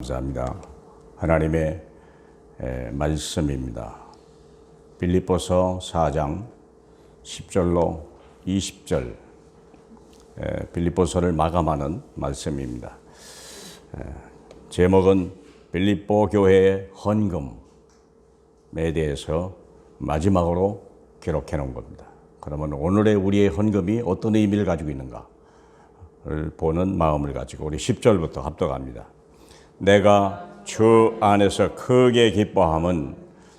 감사합니다. 하나님의 에, 말씀입니다. 빌립보서 4장 10절로 20절 에, 빌립보서를 마감하는 말씀입니다. 에, 제목은 빌립보 교회의 헌금에 대해서 마지막으로 기록해 놓은 겁니다. 그러면 오늘의 우리의 헌금이 어떤 의미를 가지고 있는가를 보는 마음을 가지고 우리 10절부터 합독합니다. 내가 주 안에서 크게 기뻐함은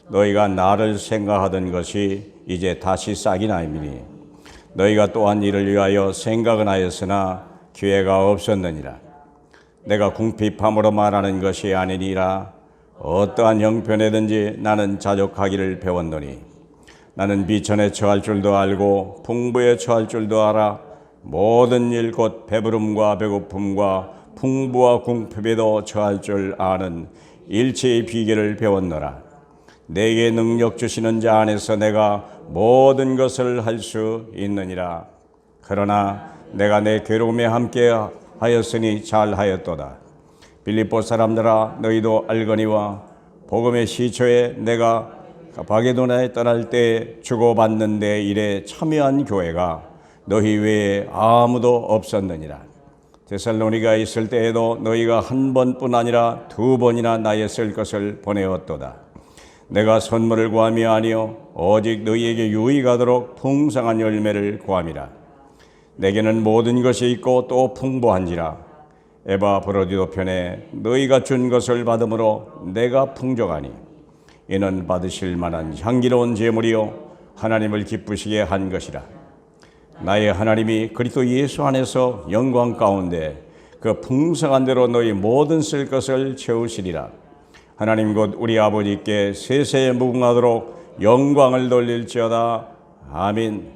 너희가 나를 생각하던 것이 이제 다시 싹이 나이니 너희가 또한 이를 위하여 생각은 하였으나 기회가 없었느니라. 내가 궁핍함으로 말하는 것이 아니니라. 어떠한 형편에든지 나는 자족하기를 배웠노니 나는 비천에 처할 줄도 알고 풍부에 처할 줄도 알아 모든 일 곧 배부름과 배고픔과 풍부와 궁핍에도 처할 줄 아는 일체의 비결을 배웠노라. 내게 능력 주시는 자 안에서 내가 모든 것을 할 수 있느니라. 그러나 내가 내 괴로움에 함께 하였으니 잘하였도다. 빌립보 사람들아 너희도 알거니와 복음의 시초에 내가 바게도나에 떠날 때 주고받는 데 일에 참여한 교회가 너희 외에 아무도 없었느니라. 데살로니가 있을 때에도 너희가 한 번뿐 아니라 두 번이나 나의 쓸 것을 보내었도다. 내가 선물을 구함이 아니요 오직 너희에게 유익하도록 풍성한 열매를 구함이라. 내게는 모든 것이 있고 또 풍부한지라. 에바 브로디도 편에 너희가 준 것을 받음으로 내가 풍족하니 이는 받으실 만한 향기로운 제물이요 하나님을 기쁘시게 한 것이라. 나의 하나님이 그리스도 예수 안에서 영광 가운데 그 풍성한 대로 너희 모든 쓸 것을 채우시리라. 하나님 곧 우리 아버지께 세세에 무궁하도록 영광을 돌릴지어다. 아멘.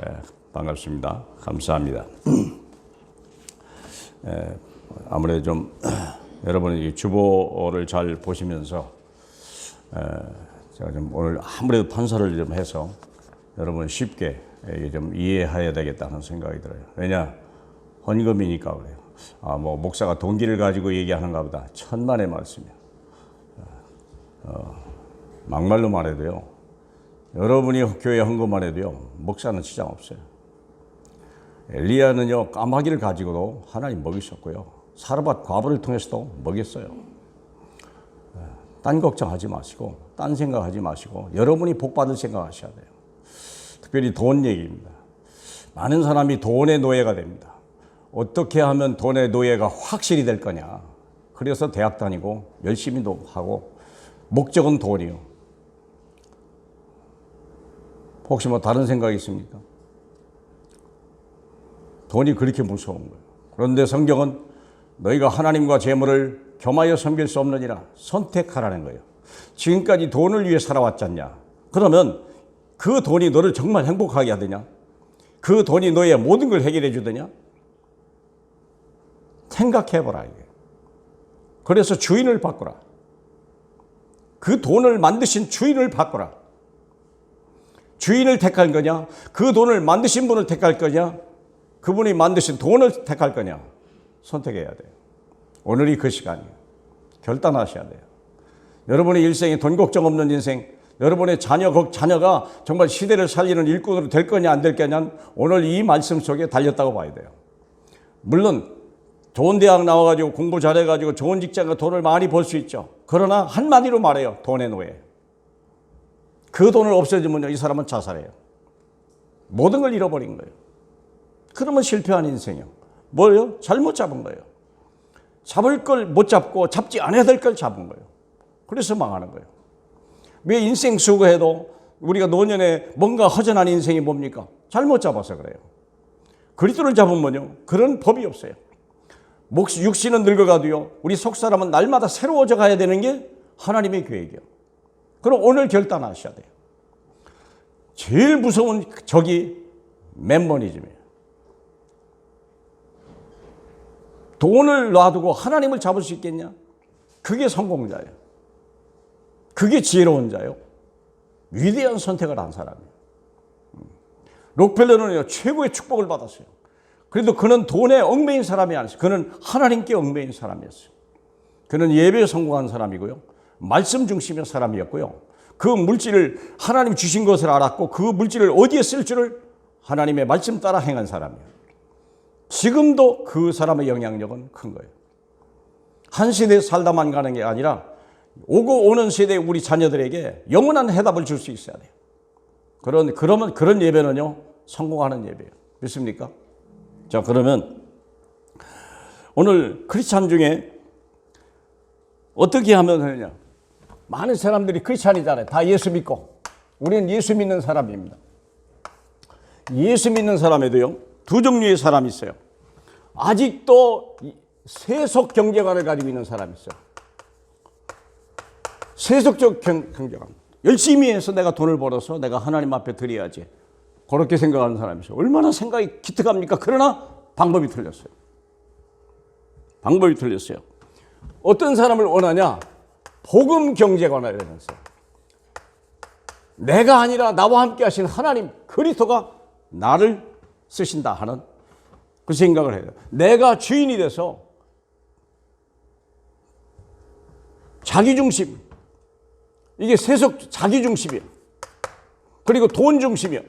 에, 반갑습니다. 감사합니다. 에, 아무래도 좀 여러분이 주보를 잘 보시면서 에, 제가 좀 오늘 아무래도 판사를 좀 해서 여러분 쉽게 이게 좀 이해해야 되겠다는 생각이 들어요. 왜냐 헌금이니까 그래요. 아 뭐 목사가 동기를 가지고 얘기하는가 보다 천만의 말씀이야. 어, 막말로 말해도요. 여러분이 교회 헌금만 해도요. 목사는 지장 없어요. 엘리야는요 까마귀를 가지고도 하나님 먹이셨고요. 사르밧 과부를 통해서도 먹였어요. 딴 걱정하지 마시고 딴 생각하지 마시고 여러분이 복 받을 생각하셔야 돼요. 특별히 돈 얘기입니다. 많은 사람이 돈의 노예가 됩니다. 어떻게 하면 돈의 노예가 확실히 될 거냐. 그래서 대학 다니고 열심히 하고 목적은 돈이요. 혹시 뭐 다른 생각이 있습니까? 돈이 그렇게 무서운 거예요. 그런데 성경은 너희가 하나님과 재물을 겸하여 섬길 수 없느니라 선택하라는 거예요. 지금까지 돈을 위해 살아왔잖냐? 그러면 그 돈이 너를 정말 행복하게 하더냐? 그 돈이 너의 모든 걸 해결해 주더냐? 생각해보라, 이게. 그래서 주인을 바꾸라. 그 돈을 만드신 주인을 바꾸라. 주인을 택할 거냐? 그 돈을 만드신 분을 택할 거냐? 그분이 만드신 돈을 택할 거냐? 선택해야 돼요. 오늘이 그 시간이에요. 결단하셔야 돼요. 여러분의 일생에 돈 걱정 없는 인생, 여러분의 자녀, 자녀가 정말 시대를 살리는 일꾼으로 될 거냐 안 될 거냐는 오늘 이 말씀 속에 달렸다고 봐야 돼요. 물론 좋은 대학 나와가지고 공부 잘해가지고 좋은 직장과 돈을 많이 벌 수 있죠. 그러나 한마디로 말해요. 돈의 노예. 그 돈을 없애주면요. 이 사람은 자살해요. 모든 걸 잃어버린 거예요. 그러면 실패한 인생이요. 뭐예요? 잘못 잡은 거예요. 잡을 걸 못 잡고 잡지 않아야 될 걸 잡은 거예요. 그래서 망하는 거예요. 왜 인생 수고해도 우리가 노년에 뭔가 허전한 인생이 뭡니까? 잘못 잡아서 그래요. 그리스도를 잡으면요. 그런 법이 없어요. 목 육신은 늙어가도요. 우리 속 사람은 날마다 새로워져 가야 되는 게 하나님의 계획이요. 그럼 오늘 결단하셔야 돼요. 제일 무서운 적이 맨머니즘이에요. 돈을 놔두고 하나님을 잡을 수 있겠냐? 그게 성공자예요. 그게 지혜로운 자요. 위대한 선택을 한 사람이에요. 록펠러는 최고의 축복을 받았어요. 그래도 그는 돈에 얽매인 사람이 아니었어요. 그는 하나님께 얽매인 사람이었어요. 그는 예배에 성공한 사람이고요. 말씀 중심의 사람이었고요. 그 물질을 하나님 주신 것을 알았고 그 물질을 어디에 쓸 줄을 하나님의 말씀 따라 행한 사람이에요. 지금도 그 사람의 영향력은 큰 거예요. 한 시대 살다만 가는 게 아니라 오고 오는 세대 우리 자녀들에게 영원한 해답을 줄 수 있어야 돼요. 그런 그러면 그런 예배는요 성공하는 예배예요. 믿습니까? 자 그러면 오늘 크리스찬 중에 어떻게 하면 되느냐? 많은 사람들이 크리스찬이잖아요. 다 예수 믿고 우리는 예수 믿는 사람입니다. 예수 믿는 사람에도요 두 종류의 사람이 있어요. 아직도 이 세속 경제관을 가지고 있는 사람이 있어요. 세속적 경, 경제관. 열심히 해서 내가 돈을 벌어서 내가 하나님 앞에 드려야지. 그렇게 생각하는 사람이 있어요. 얼마나 생각이 기특합니까? 그러나 방법이 틀렸어요. 방법이 틀렸어요. 어떤 사람을 원하냐? 복음 경제관을 원했어요. 내가 아니라 나와 함께 하신 하나님 그리스도가 나를 쓰신다 하는 그 생각을 해요. 내가 주인이 돼서 자기 중심 이게 세속 자기 중심이에요. 그리고 돈 중심이요.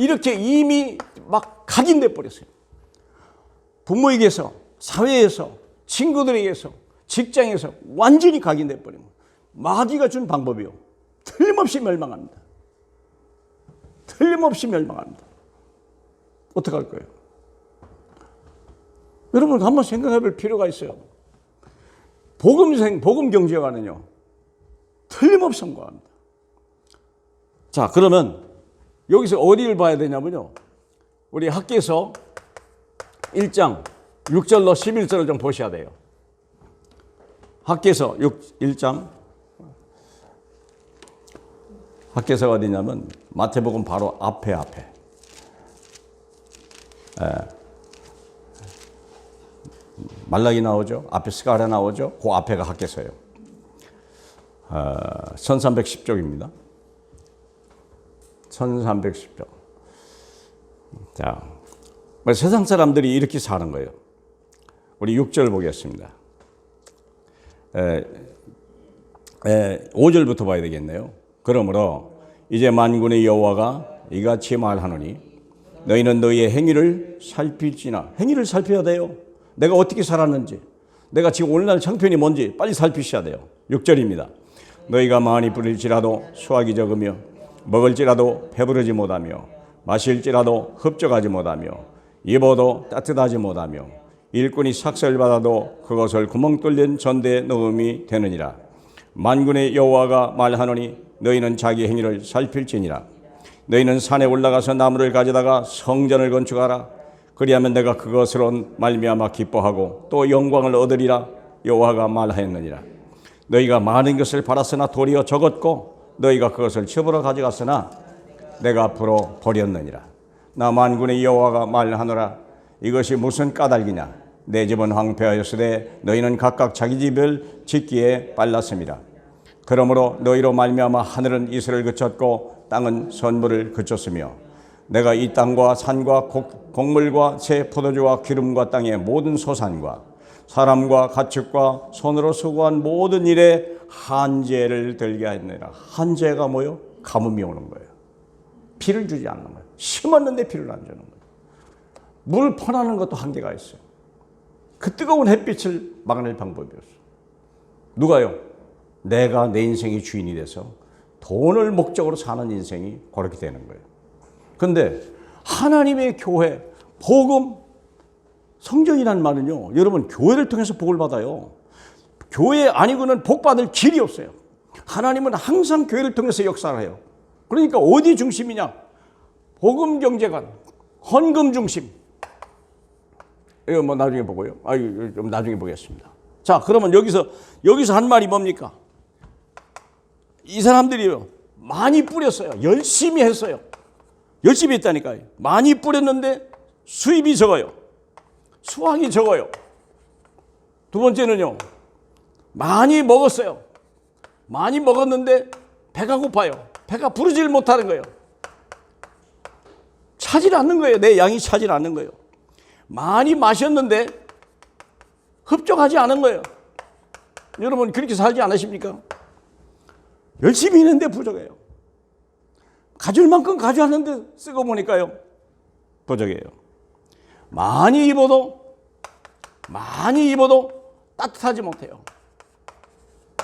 이렇게 이미 막 각인돼 버렸어요. 부모에게서, 사회에서, 친구들에게서, 직장에서 완전히 각인돼 버린 거예요. 마귀가 준 방법이요. 틀림없이 멸망합니다. 틀림없이 멸망합니다. 어떡할 거예요? 여러분 한번 생각해 볼 필요가 있어요. 복음생, 복음 경제관은요. 틀림없이 성공합니다. 자, 그러면 여기서 어디를 봐야 되냐면요. 우리 학계에서 1장 6절로 11절을 좀 보셔야 돼요. 학계에서 6, 1장 학계서가 어디냐면 마태복음 바로 앞에 앞에 말라기 나오죠. 앞에 스가랴 나오죠. 그 앞에가 학계서예요. 어, 1310쪽입니다. 1310쪽. 자, 뭐 세상 사람들이 이렇게 사는 거예요. 우리 6절 보겠습니다. 에, 에, 5절부터 봐야 되겠네요. 그러므로 이제 만군의 여호와가 이같이 말하노니 너희는 너희의 행위를 살필지나 행위를 살펴야 돼요. 내가 어떻게 살았는지 내가 지금 오늘날 형편이 뭔지 빨리 살피셔야 돼요. 6절입니다. 너희가 많이 뿌릴지라도 수확이 적으며 먹을지라도 배부르지 못하며 마실지라도 흡족하지 못하며 입어도 따뜻하지 못하며 일꾼이 삭설받아도 그것을 구멍 뚫린 전대에 넣음이 되느니라. 만군의 여호와가 말하노니 너희는 자기 행위를 살필지니라. 너희는 산에 올라가서 나무를 가져다가 성전을 건축하라. 그리하면 내가 그것으로 말미암아 기뻐하고 또 영광을 얻으리라. 여호와가 말하였느니라. 너희가 많은 것을 받았으나 도리어 적었고 너희가 그것을 첩으로 가져갔으나 내가 앞으로 버렸느니라. 나 만군의 여호와가 말하노라. 이것이 무슨 까닭이냐? 내 집은 황폐하였으되 너희는 각각 자기 집을 짓기에 빨랐습니다. 그러므로 너희로 말미암아 하늘은 이슬을 그쳤고 땅은 선물을 그쳤으며 내가 이 땅과 산과 곡, 곡물과 새 포도주와 기름과 땅의 모든 소산과 사람과 가축과 손으로 수고한 모든 일에 한죄를 들게 하느니라. 한죄가 뭐요? 가뭄이 오는 거예요. 피를 주지 않는 거예요. 심었는데 피를 안 주는 거예요. 물 퍼나는 것도 한계가 있어요. 그 뜨거운 햇빛을 막아낼 방법이 없어요. 누가요? 내가 내 인생의 주인이 돼서 돈을 목적으로 사는 인생이 그렇게 되는 거예요. 근데 하나님의 교회, 복음, 성전이라는 말은요, 여러분, 교회를 통해서 복을 받아요. 교회 아니고는 복 받을 길이 없어요. 하나님은 항상 교회를 통해서 역사를 해요. 그러니까 어디 중심이냐? 복음 경제관, 헌금 중심. 이거 뭐 나중에 보고요. 아, 이거 좀 나중에 보겠습니다. 자, 그러면 여기서, 여기서 한 말이 뭡니까? 이 사람들이요. 많이 뿌렸어요. 열심히 했어요. 열심히 했다니까요. 많이 뿌렸는데 수입이 적어요. 수확이 적어요. 두 번째는요. 많이 먹었어요. 많이 먹었는데 배가 고파요. 배가 부르질 못하는 거예요. 차질 않는 거예요. 내 양이 차질 않는 거예요. 많이 마셨는데 흡족하지 않은 거예요. 여러분 그렇게 살지 않으십니까? 열심히 있는데 부족해요. 가질 만큼 가져왔는데 쓰고 보니까요. 부족해요. 많이 입어도 많이 입어도 따뜻하지 못해요.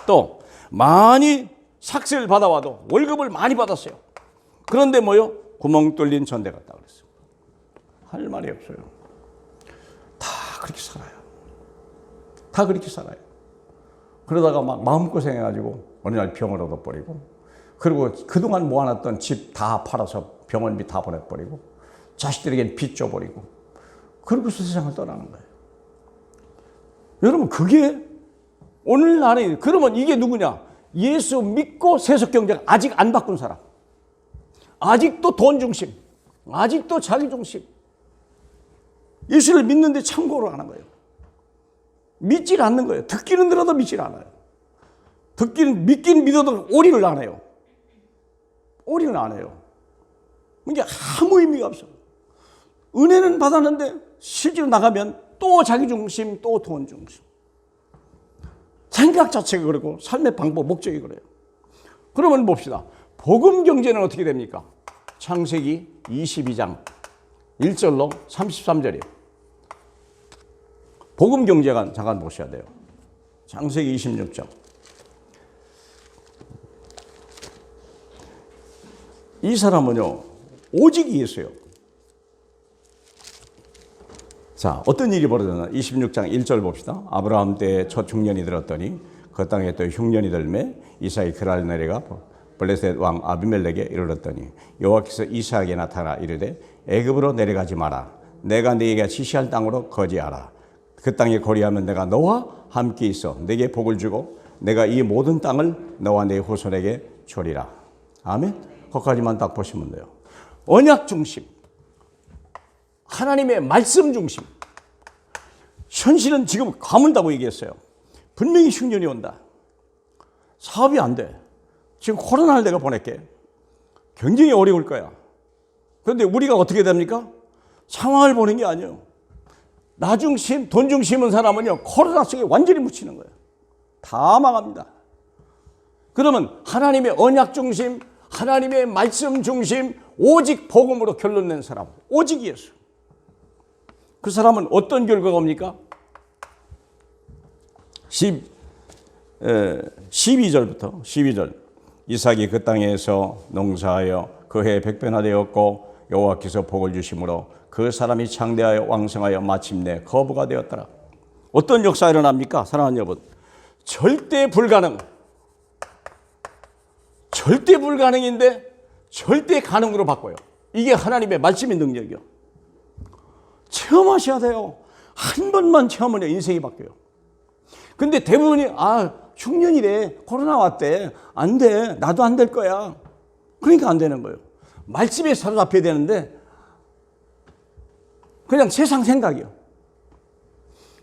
또 많이 삭스를 받아와도 월급을 많이 받았어요. 그런데 뭐요? 구멍 뚫린 전대 같다 그랬어요. 할 말이 없어요. 다 그렇게 살아요. 다 그렇게 살아요. 그러다가 막 마음고생해가지고 어느 날 병을 얻어버리고 그리고 그동안 모아놨던 집 다 팔아서 병원비 다 보내버리고 자식들에겐 빚 줘버리고 그러고서 세상을 떠나는 거예요. 여러분 그게 오늘날에 그러면 이게 누구냐? 예수 믿고 세속 경제가 아직 안 바꾼 사람. 아직도 돈 중심. 아직도 자기 중심. 예수를 믿는데 안한 거예요. 믿질 않는 거예요. 듣기는 들어도 믿질 않아요. 듣기는 믿긴 믿어도 오리를 안 해요. 오리는 안 해요. 이게 아무 의미가 없어. 은혜는 받았는데 실제로 나가면 또 자기 중심, 또 돈 중심. 생각 자체가 그러고 삶의 방법, 목적이 그래요. 그러면 봅시다. 복음 경제는 어떻게 됩니까? 창세기 22장 1절로 33절이에요. 복음 경제가 잠깐 보셔야 돼요. 창세기 26장. 이 사람은요, 오직 예수요. 자, 어떤 일이 벌어졌나? 26장 1절 봅시다. 아브라함 때 첫 흉년이 들었더니 그 땅에 또 흉년이 들매 이삭이 그날 내려가 블레셋 왕 아비멜렉에 이르렀더니 여호와께서 이삭에게 나타나 이르되 애굽으로 내려가지 마라. 내가 네게 지시할 땅으로 거지하라. 그 땅에 거리하면 내가 너와 함께 있어 내게 복을 주고 내가 이 모든 땅을 너와 내 후손에게 주리라. 아멘. 거기까지만 딱 보시면 돼요. 언약 중심. 하나님의 말씀 중심. 현실은 지금 가문다고 얘기했어요. 분명히 흉년이 온다. 사업이 안 돼. 지금 코로나를 내가 보낼게. 굉장히 어려울 거야. 그런데 우리가 어떻게 됩니까? 상황을 보는 게 아니에요. 나 중심, 돈 중심은 사람은요, 코로나 속에 완전히 묻히는 거예요. 다 망합니다. 그러면 하나님의 언약 중심, 하나님의 말씀 중심, 오직 복음으로 결론 낸 사람, 오직 예수. 그 사람은 어떤 결과가 옵니까? 10, 에, 12절부터 12절 이삭이 그 땅에서 농사하여 그해 백변화되었고 여호와께서 복을 주심으로 그 사람이 창대하여 왕성하여 마침내 거부가 되었더라. 어떤 역사 일어납니까? 사랑하는 여러분. 절대 불가능. 절대 불가능인데 절대 가능으로 바꿔요. 이게 하나님의 말씀의 능력이요. 체험하셔야 돼요. 한 번만 체험하면 인생이 바뀌어요. 근데 대부분이 아 흉년이래 코로나 왔대 안 돼 나도 안 될 거야. 그러니까 안 되는 거예요. 말씀에 사로잡혀야 되는데 그냥 세상 생각이요.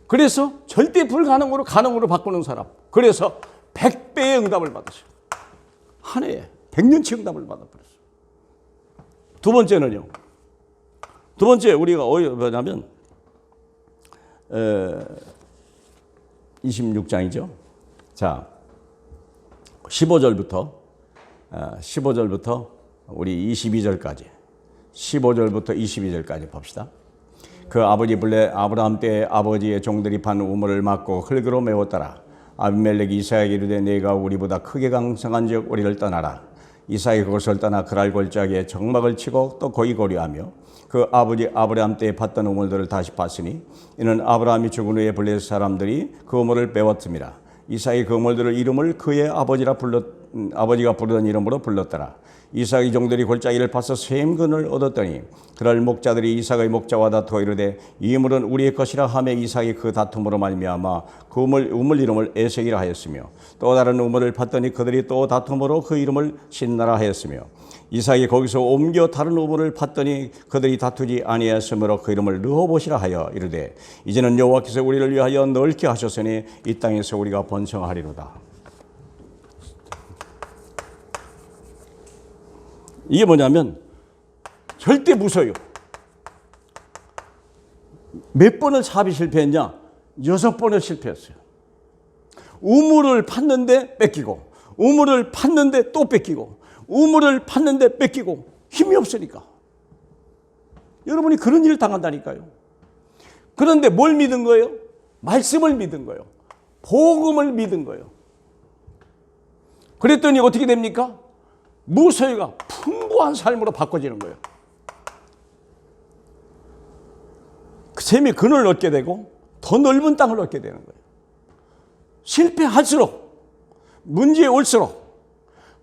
그래서 절대 불가능으로 가능으로 바꾸는 사람. 그래서 100배의 응답을 받으셔요. 한 해에 100년치 응답을 받아버렸어요. 두 번째는요. 두 번째 우리가 어디 뭐냐면 에, 26장이죠. 자, 15절부터 15절부터 우리 22절까지 15절부터 22절까지 봅시다. 그 아버지 블레 아브라함 때 아버지의 종들이 판 우물을 막고 흙으로 메웠더라. 아비멜렉이 이삭에게 이르되 내가 우리보다 크게 강성한즉 우리를 떠나라. 이삭이 그것을 떠나 그랄 골짜기에 정막을 치고 또 거기 거리하며 그 아버지 아브라함 때 팠던 우물들을 다시 팠으니 이는 아브라함이 죽은 후에 블레 사람들이 그 우물을 빼왔음이라. 이삭이 그 우물들을 이름을 그의 아버지라 불렀 음, 아버지가 부르던 이름으로 불렀더라. 이삭의 종들이 골짜기를 파서 샘근을 얻었더니 그럴 목자들이 이삭의 목자와 다투어 이르되 이 물은 우리의 것이라 하며 이삭이 그 다툼으로 말미암아 그 우물, 우물 이름을 에색이라 하였으며 또 다른 우물을 팠더니 그들이 또 다툼으로 그 이름을 신나라 하였으며 이삭이 거기서 옮겨 다른 우물을 팠더니 그들이 다투지 아니하였으므로 그 이름을 르호봇이라 하여 이르되 이제는 여호와께서 우리를 위하여 넓게 하셨으니 이 땅에서 우리가 번성하리로다. 이게 뭐냐면 절대 무서요. 몇 번을 사업이 실패했냐? 여섯 번을 실패했어요. 우물을 팠는데 뺏기고 우물을 팠는데 또 뺏기고 우물을 팠는데 뺏기고 힘이 없으니까 여러분이 그런 일을 당한다니까요. 그런데 뭘 믿은 거예요? 말씀을 믿은 거예요. 복음을 믿은 거예요. 그랬더니 어떻게 됩니까? 무소유가 풍부한 삶으로 바꿔지는 거예요. 그 셈이 근을 얻게 되고 더 넓은 땅을 얻게 되는 거예요. 실패할수록 문제에 올수록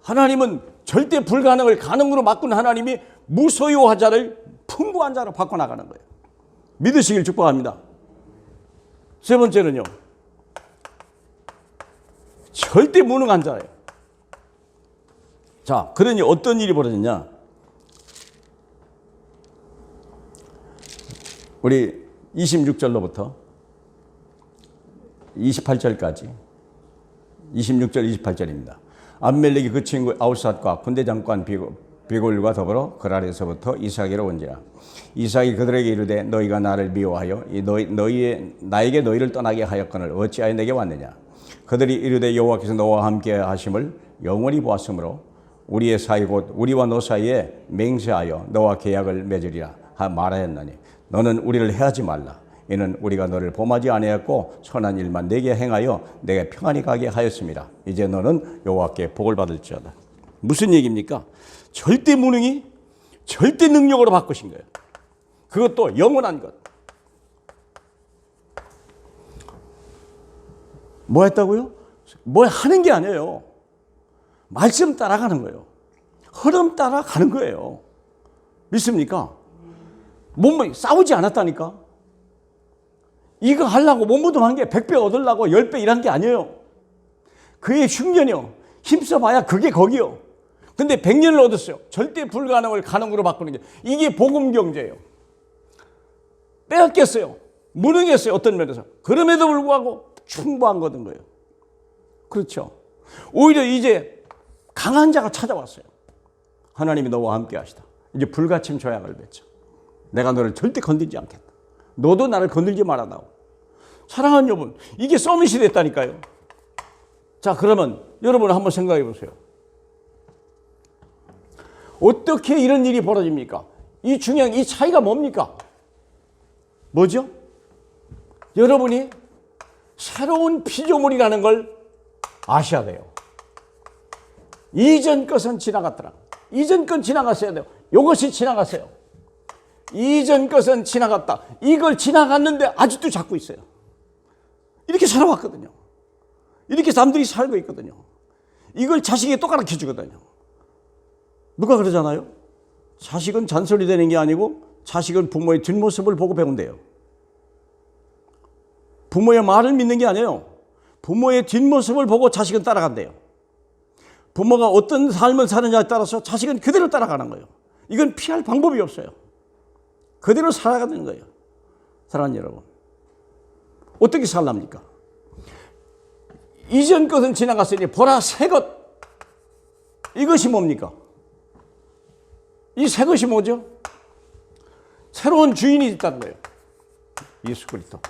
하나님은 절대 불가능을 가능으로 바꾼 하나님이 무소유화 자를 풍부한 자로 바꿔나가는 거예요. 믿으시길 축복합니다. 세 번째는요. 절대 무능한 자예요. 자, 그러니 어떤 일이 벌어졌냐? 우리 26절로부터 28절까지. 26절 28절입니다. 암멜렉이 그 친구 아우삿과 군대 장관 비골과 더불어 그 아래서부터 이삭에로 온지라. 이삭이 그들에게 이르되 너희가 나를 미워하여 이 너희 너희의 나에게 너희를 떠나게 하였거늘 어찌하여 내게 왔느냐? 그들이 이르되 여호와께서 너와 함께 하심을 영원히 보았으므로 우리의 사이 곧 우리와 너 사이에 맹세하여 너와 계약을 맺으리라 하 말하였나니 너는 우리를 해하지 말라 이는 우리가 너를 범하지 아니하였고 선한 일만 내게 행하여 내게 평안히 가게 하였습니다 이제 너는 여호와께 복을 받을지어다 무슨 얘기입니까? 절대 무능이 절대 능력으로 바꾸신 거예요. 그것도 영원한 것. 뭐 했다고요? 뭐 하는 게 아니에요. 말씀 따라가는 거예요. 흐름 따라가는 거예요. 믿습니까? 몸 싸우지 않았다니까. 이거 하려고 몸부림한 게 100배 얻으려고 10배 일한 게 아니에요. 그의 흉년이요. 힘써봐야 그게 거기요. 근데 100년을 얻었어요. 절대 불가능을 가능으로 바꾸는 게 이게 복음 경제예요. 빼앗겼어요. 무능했어요. 어떤 면에서. 그럼에도 불구하고 충분한 거든 거예요. 그렇죠. 오히려 이제 강한 자가 찾아왔어요. 하나님이 너와 함께 하시다. 이제 불가침 조약을 맺죠. 내가 너를 절대 건들지 않겠다. 너도 나를 건들지 말아다오. 사랑하는 여러분, 이게 서밋이 됐다니까요. 자, 그러면 여러분 한번 생각해 보세요. 어떻게 이런 일이 벌어집니까? 이 중요한 이 차이가 뭡니까? 뭐죠? 여러분이 새로운 피조물이라는 걸 아셔야 돼요. 이전 것은 지나갔더라. 이전 건 지나갔어야 돼요. 이것이 지나갔어요. 이전 것은 지나갔다. 이걸 지나갔는데 아직도 잡고 있어요. 이렇게 살아왔거든요. 이렇게 사람들이 살고 있거든요. 이걸 자식에게 또 가르쳐 주거든요. 누가 그러잖아요? 자식은 잔소리 되는 게 아니고 자식은 부모의 뒷모습을 보고 배운대요. 부모의 말을 믿는 게 아니에요. 부모의 뒷모습을 보고 자식은 따라간대요. 부모가 어떤 삶을 사느냐에 따라서 자식은 그대로 따라가는 거예요. 이건 피할 방법이 없어요. 그대로 살아가는 거예요. 사랑하는 여러분. 어떻게 살랍니까? 이전 것은 지나갔으니 보라 새 것. 이것이 뭡니까? 이 새 것이 뭐죠? 새로운 주인이 있다는 거예요. 예수 그리스도.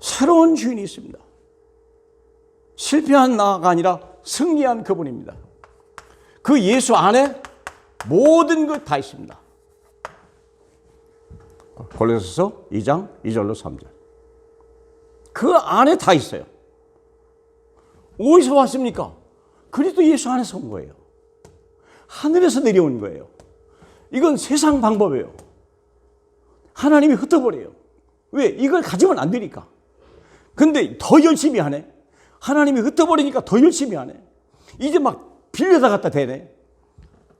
새로운 주인이 있습니다. 실패한 나가 아니라 승리한 그분입니다. 그 예수 안에 모든 것 다 있습니다. 골로새서 2장 2절로 3절. 그 안에 다 있어요. 어디서 왔습니까? 그리스도 예수 안에서 온 거예요. 하늘에서 내려온 거예요. 이건 세상 방법이에요. 하나님이 흩어버려요. 왜? 이걸 가지면 안 되니까. 근데 더 열심히 하네. 하나님이 흩어버리니까 더 열심히 하네. 이제 막 빌려다 갖다 대네.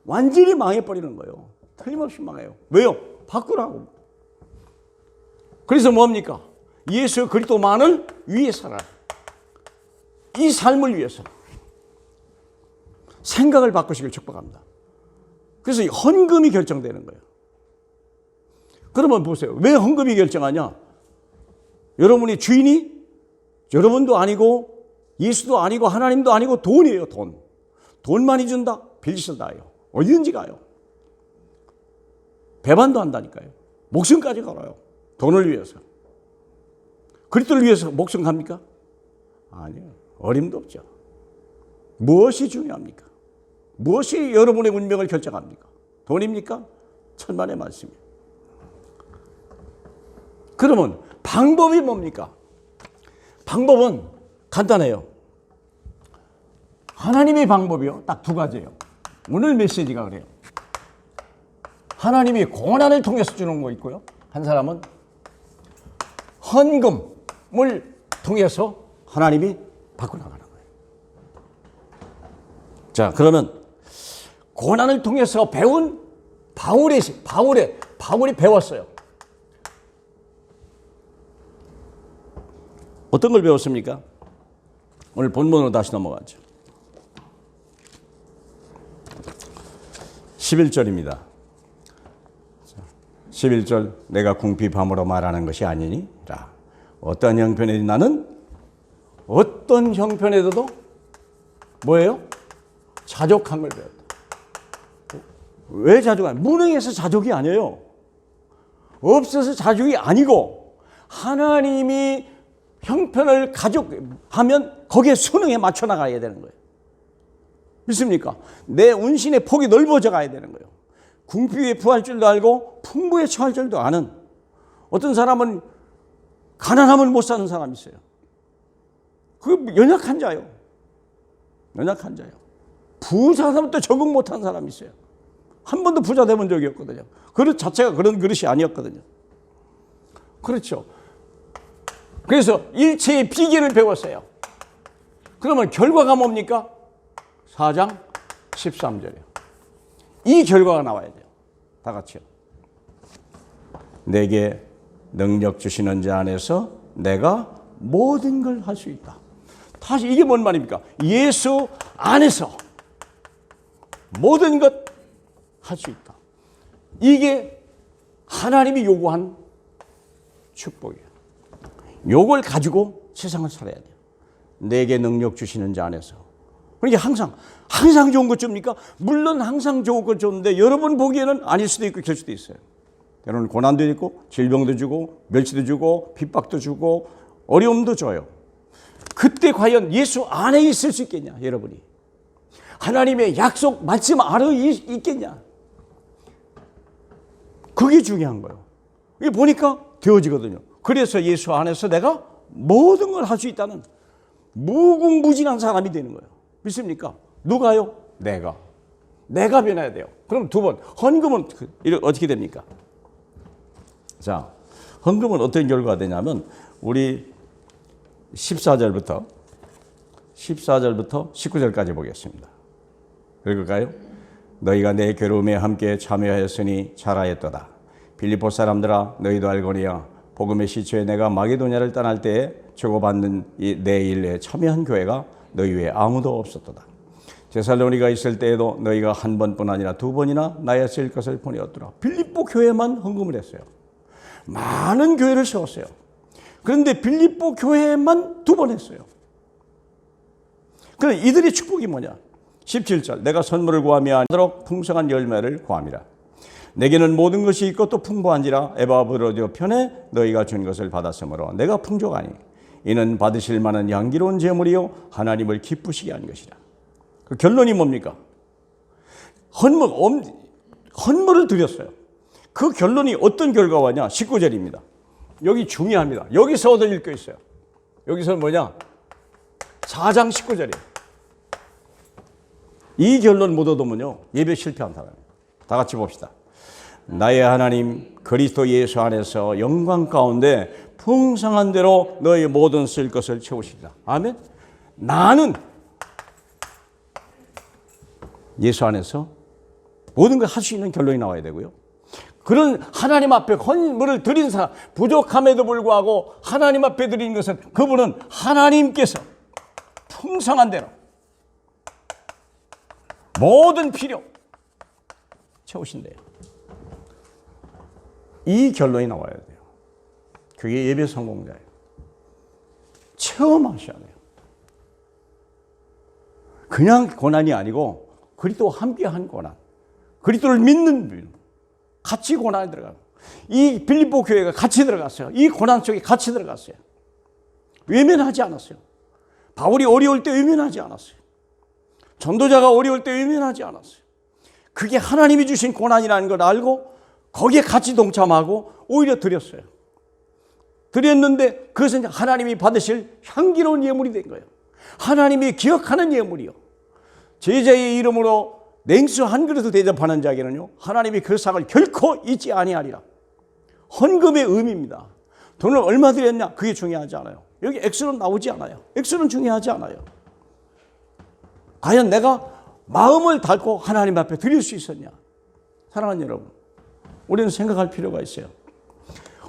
완전히 망해버리는 거예요. 틀림없이 망해요. 왜요? 바꾸라고. 그래서 뭡니까? 예수 그리스도만을 위해 살아. 이 삶을 위해서. 생각을 바꾸시길 축복합니다. 그래서 헌금이 결정되는 거예요. 그러면 보세요. 왜 헌금이 결정하냐? 여러분이 주인이 여러분도 아니고 예수도 아니고 하나님도 아니고 돈이에요, 돈. 돈 많이 준다? 빌리신다요. 어디든지 가요. 배반도 한다니까요. 목숨까지 걸어요. 돈을 위해서. 그리스도를 위해서 목숨 갑니까? 아니요. 어림도 없죠. 무엇이 중요합니까? 무엇이 여러분의 운명을 결정합니까? 돈입니까? 천만의 말씀이에요. 그러면 방법이 뭡니까? 방법은 간단해요. 하나님의 방법이요. 딱 두 가지예요. 오늘 메시지가 그래요. 하나님이 고난을 통해서 주는 거 있고요. 한 사람은 헌금 을 통해서 하나님이 바꿔나가는 거예요. 자, 그러면 고난을 통해서 배운 바울의 바울의 바울이 배웠어요. 어떤 걸 배웠습니까? 오늘 본문으로 다시 넘어가죠. 11절입니다. 11절 내가 궁핍함으로 말하는 것이 아니니라. 어떤 형편에 나는 어떤 형편에도 뭐예요? 자족함을 배웠다. 왜 자족함? 무능해서 자족이 아니에요. 없어서 자족이 아니고 하나님이 형편을 가족하면 거기에 수능에 맞춰 나가야 되는 거예요. 믿습니까? 내 운신의 폭이 넓어져 가야 되는 거예요. 궁핍에 부할 줄도 알고 풍부에 처할 줄도 아는 어떤 사람은 가난함을 못 사는 사람이 있어요. 그 연약한 자요. 연약한 자요. 부자라면 또 적응 못한 사람이 있어요. 한 번도 부자 돼본 적이 없거든요. 그릇 자체가 그런 그릇이 아니었거든요. 그렇죠. 그래서 일체의 비결을 배웠어요. 그러면 결과가 뭡니까? 4장 13절이요. 이 결과가 나와야 돼요. 다 같이요. 내게 능력 주시는 자 안에서 내가 모든 걸 할 수 있다. 다시 이게 뭔 말입니까? 예수 안에서 모든 것 할 수 있다. 이게 하나님이 요구한 축복이에요. 요걸 가지고 세상을 살아야 돼요. 내게 능력 주시는 자 안에서. 그러니까 항상 항상 좋은 것 줍니까? 물론 항상 좋은 것 줬는데 여러분 보기에는 아닐 수도 있고 될 수도 있어요. 때로는 고난도 있고 질병도 주고 멸치도 주고 핍박도 주고 어려움도 줘요. 그때 과연 예수 안에 있을 수 있겠냐, 여러분이? 하나님의 약속 말씀 안에 있- 있겠냐? 그게 중요한 거예요. 이게 보니까 되어지거든요. 그래서 예수 안에서 내가 모든 걸 할 수 있다는 무궁무진한 사람이 되는 거예요. 믿습니까? 누가요? 내가. 내가 변해야 돼요. 그럼 두 번, 헌금은 그- 어떻게 됩니까? 자, 헌금은 어떤 결과가 되냐면, 우리 14절부터, 14절부터 19절까지 보겠습니다. 읽을까요? 너희가 내 괴로움에 함께 참여하였으니 잘하였도다. 빌리포 사람들아 너희도 알거니와 복음의 시초에 내가 마게도냐를 떠날 때에 주고받는 이 내 일에 참여한 교회가 너희 외에 아무도 없었도다. 제살로니가 있을 때에도 너희가 한 번뿐 아니라 두 번이나 나의 쓸 것을 보내었더라. 빌립보 교회만 헌금을 했어요. 많은 교회를 세웠어요. 그런데 빌립보 교회만 두 번 했어요. 그럼 이들의 축복이 뭐냐? 17절 내가 선물을 구하며 하도록 풍성한 열매를 구함이라. 내게는 모든 것이 있고 또 풍부한지라 에바브로디오 편에 너희가 준 것을 받았으므로 내가 풍족하니 이는 받으실 만한 향기로운 제물이요 하나님을 기쁘시게 한 것이라. 그 결론이 뭡니까? 헌물 엄- 헌물을 드렸어요. 그 결론이 어떤 결과와냐? 19절입니다. 여기 중요합니다. 여기서 얻어 읽고 있어요. 여기서는 뭐냐? 4장 19절이에요. 이 결론 못 얻으면요 예배 실패한 사람이에요. 다 같이 봅시다. 나의 하나님 그리스도 예수 안에서 영광 가운데 풍성한 대로 너의 모든 쓸 것을 채우시리라. 아멘. 나는 예수 안에서 모든 걸 할 수 있는 결론이 나와야 되고요. 그런 하나님 앞에 헌물을 드린 사람 부족함에도 불구하고 하나님 앞에 드린 것은 그분은 하나님께서 풍성한 대로 모든 필요 채우신대요. 이 결론이 나와야 돼요. 그게 예배 성공자예요. 체험하셔야 돼요. 그냥 고난이 아니고 그리스도와 함께한 고난. 그리스도를 믿는 분. 같이 고난에 들어가고. 이 빌립보 교회가 같이 들어갔어요. 이 고난 속에 같이 들어갔어요. 외면하지 않았어요. 바울이 어려울 때 외면하지 않았어요. 전도자가 어려울 때 외면하지 않았어요. 그게 하나님이 주신 고난이라는 걸 알고 거기에 같이 동참하고 오히려 드렸어요. 드렸는데 그것은 하나님이 받으실 향기로운 예물이 된 거예요. 하나님이 기억하는 예물이요. 제자의 이름으로 냉수 한 그릇을 대접하는 자에게는요. 하나님이 그 상을 결코 잊지 아니하리라. 헌금의 의미입니다. 돈을 얼마 드렸냐? 그게 중요하지 않아요. 여기 액수는 나오지 않아요. 액수는 중요하지 않아요. 과연 내가 마음을 닳고 하나님 앞에 드릴 수 있었냐? 사랑하는 여러분, 우리는 생각할 필요가 있어요.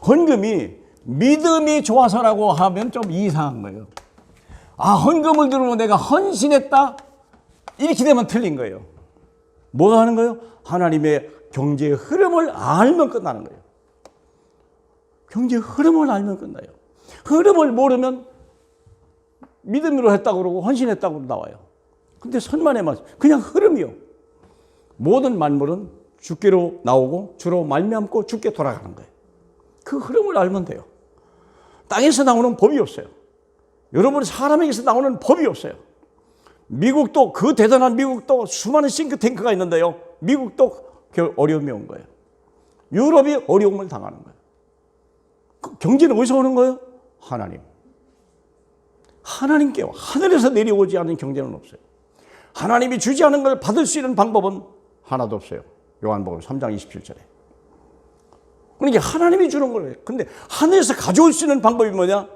헌금이 믿음이 좋아서라고 하면 좀 이상한 거예요. 아, 헌금을 들으면 내가 헌신했다? 이렇게 되면 틀린 거예요. 뭐가 하는 거예요? 하나님의 경제의 흐름을 알면 끝나는 거예요. 경제의 흐름을 알면 끝나요. 흐름을 모르면 믿음으로 했다고 그러고 헌신했다고 나와요. 근데 선만의 맛, 그냥 흐름이요. 모든 만물은 주께로 나오고 주로 말미암고 주께 돌아가는 거예요. 그 흐름을 알면 돼요. 땅에서 나오는 법이 없어요. 여러분 사람에게서 나오는 법이 없어요. 미국도 그 대단한 미국도 수많은 싱크탱크가 있는데요. 미국도 그 어려움이 온 거예요. 유럽이 어려움을 당하는 거예요. 그 경제는 어디서 오는 거예요? 하나님. 하나님께 하늘에서 내려오지 않은 경제는 없어요. 하나님이 주지 않은 걸 받을 수 있는 방법은 하나도 없어요. 요한복음 3장 27절에. 그러니까 하나님이 주는 거예요. 근데 하늘에서 가져올 수 있는 방법이 뭐냐?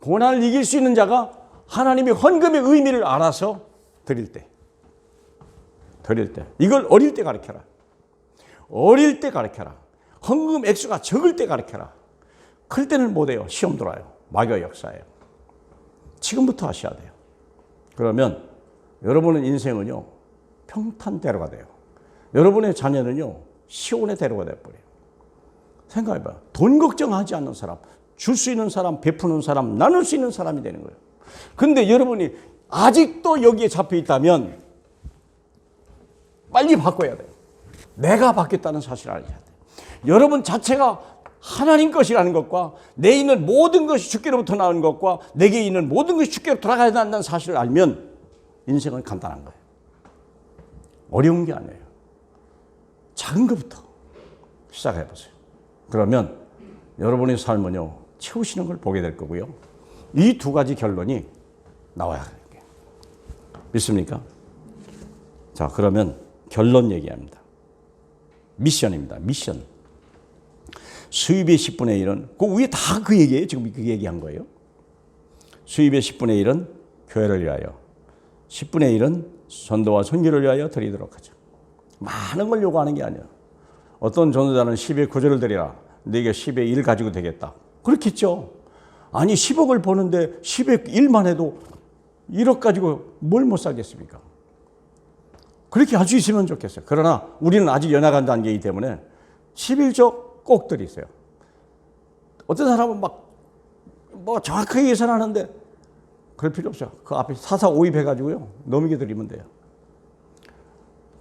고난을 이길 수 있는 자가 하나님이 헌금의 의미를 알아서 드릴 때. 드릴 때. 이걸 어릴 때 가르쳐라. 어릴 때 가르쳐라. 헌금 액수가 적을 때 가르쳐라. 클 때는 못해요. 시험 들어요. 마귀의 역사예요. 지금부터 하셔야 돼요. 그러면 여러분의 인생은요, 평탄대로가 돼요. 여러분의 자녀는요, 시온의 대로가 돼버려요. 생각해봐요. 돈 걱정하지 않는 사람, 줄 수 있는 사람, 베푸는 사람, 나눌 수 있는 사람이 되는 거예요. 근데 여러분이 아직도 여기에 잡혀 있다면 빨리 바꿔야 돼요. 내가 바뀌었다는 사실을 알아야 돼요. 여러분 자체가 하나님 것이라는 것과 내 있는 모든 것이 주께로부터 나온 것과 내게 있는 모든 것이 주께로 돌아가야 한다는 사실을 알면 인생은 간단한 거예요. 어려운 게 아니에요. 작은 것부터 시작해 보세요. 그러면 여러분의 삶은요, 채우시는 걸 보게 될 거고요. 이 두 가지 결론이 나와야 게 믿습니까? 자, 그러면 결론 얘기합니다. 미션입니다. 미션. 수입의 10분의 1은 그 위에 다 그 얘기예요. 지금 그 얘기한 거예요. 수입의 10분의 1은 교회를 위하여 10분의 1은 선도와 선교를 위하여 드리도록 하죠. 많은 걸 요구하는 게 아니에요. 어떤 전도자는 10의 9절을 드리라. 내게 10의 1 가지고 되겠다. 그렇겠죠. 아니 10억을 버는데 10의 1만 해도 1억 가지고 뭘못 살겠습니까? 그렇게 할 수 있으면 좋겠어요. 그러나 우리는 아직 연약한 단계이기 때문에 11조 꼭 드리세요. 어떤 사람은 막 뭐 정확하게 계산하는데 그럴 필요 없어요. 그 앞에 사사 오입 해가지고요. 넘게 드리면 돼요.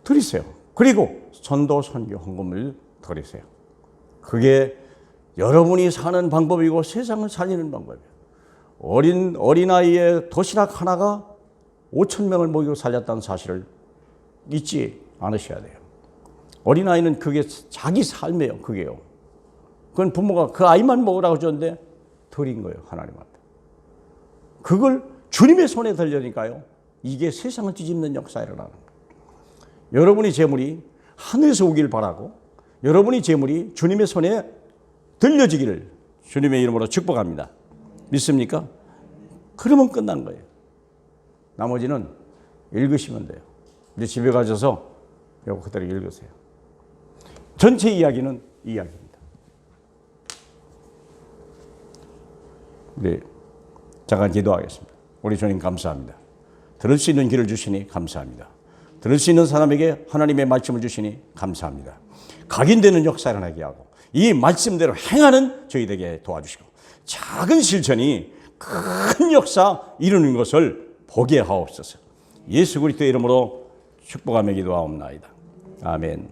드리세요. 그리고 전도 선교 헌금을 드리세요. 그게 여러분이 사는 방법이고 세상을 살리는 방법이에요. 어린 어린아이의 도시락 하나가 5천 명을 먹이고 살렸다는 사실을 잊지 않으셔야 돼요. 어린아이는 그게 자기 삶이에요. 그게요. 그건 부모가 그 아이만 먹으라고 줬는데 드린 거예요. 하나님 앞에. 그걸 주님의 손에 들려니까요. 이게 세상을 뒤집는 역사를 하는 거예요. 여러분의 재물이 하늘에서 오길 바라고 여러분의 재물이 주님의 손에 들려지기를 주님의 이름으로 축복합니다. 믿습니까? 그러면 끝난 거예요. 나머지는 읽으시면 돼요. 이제 집에 가셔서 이거 그대로 읽으세요. 전체 이야기는 이야기입니다. 네. 잠깐 기도하겠습니다. 우리 주님 감사합니다. 들을 수 있는 길을 주시니 감사합니다. 들을 수 있는 사람에게 하나님의 말씀을 주시니 감사합니다. 각인되는 역사를 하게 하고 이 말씀대로 행하는 저희에게 도와주시고 작은 실천이 큰 역사 이루는 것을 보게 하옵소서. 예수 그리스도의 이름으로 축복하며 기도하옵나이다. 아멘.